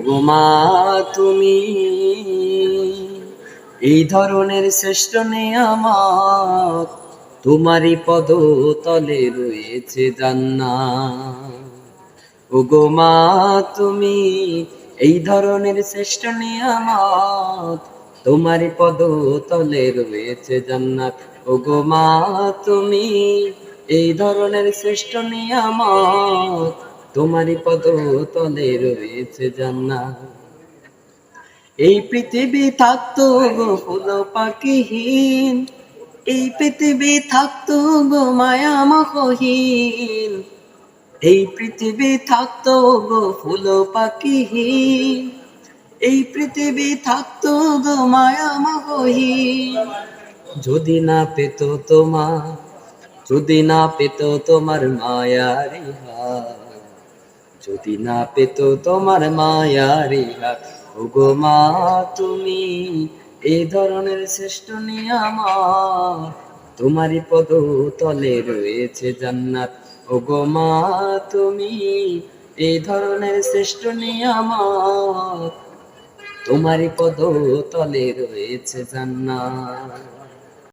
মা, তুমি। এই ধরনের শ্রেষ্ঠ নিয়ামত তোমারই পদ তলে রয়েছে জান্নাত। ওগো মা, তুমি। এই ধরনের শ্রেষ্ঠ নিয়ামত তোমারই পদ তলে রয়েছে জান্নাত। ওগো মা, তুমি। এই ধরনের শ্রেষ্ঠ নিয়ামত তোমারই পদ তলে রয়েছে জান্নাত। এই পৃথিবী থাকতো গো ফুল পাখিহীন। এই পৃথিবী থাকতো গো মায়া মহীন এই পৃথিবী থাকতো গো ফুল পাখিহীন। এই পৃথিবী থাকতো গো মায়া মহীন যদি না পেত তোমার, যদি না পেত তোমার মায়ারি হাত যদি না পেত তোমার মায়ারি হাত ওগো মা, তুমি এই ধরনের শ্রেষ্ঠ নিয়ামত তোমারই পদ তলে রয়েছে জান্নাত, ওগো মা, তুমি এই ধরনের শ্রেষ্ঠ নিয়ামত তোমারই পদ তলে রয়েছে জান্নাত।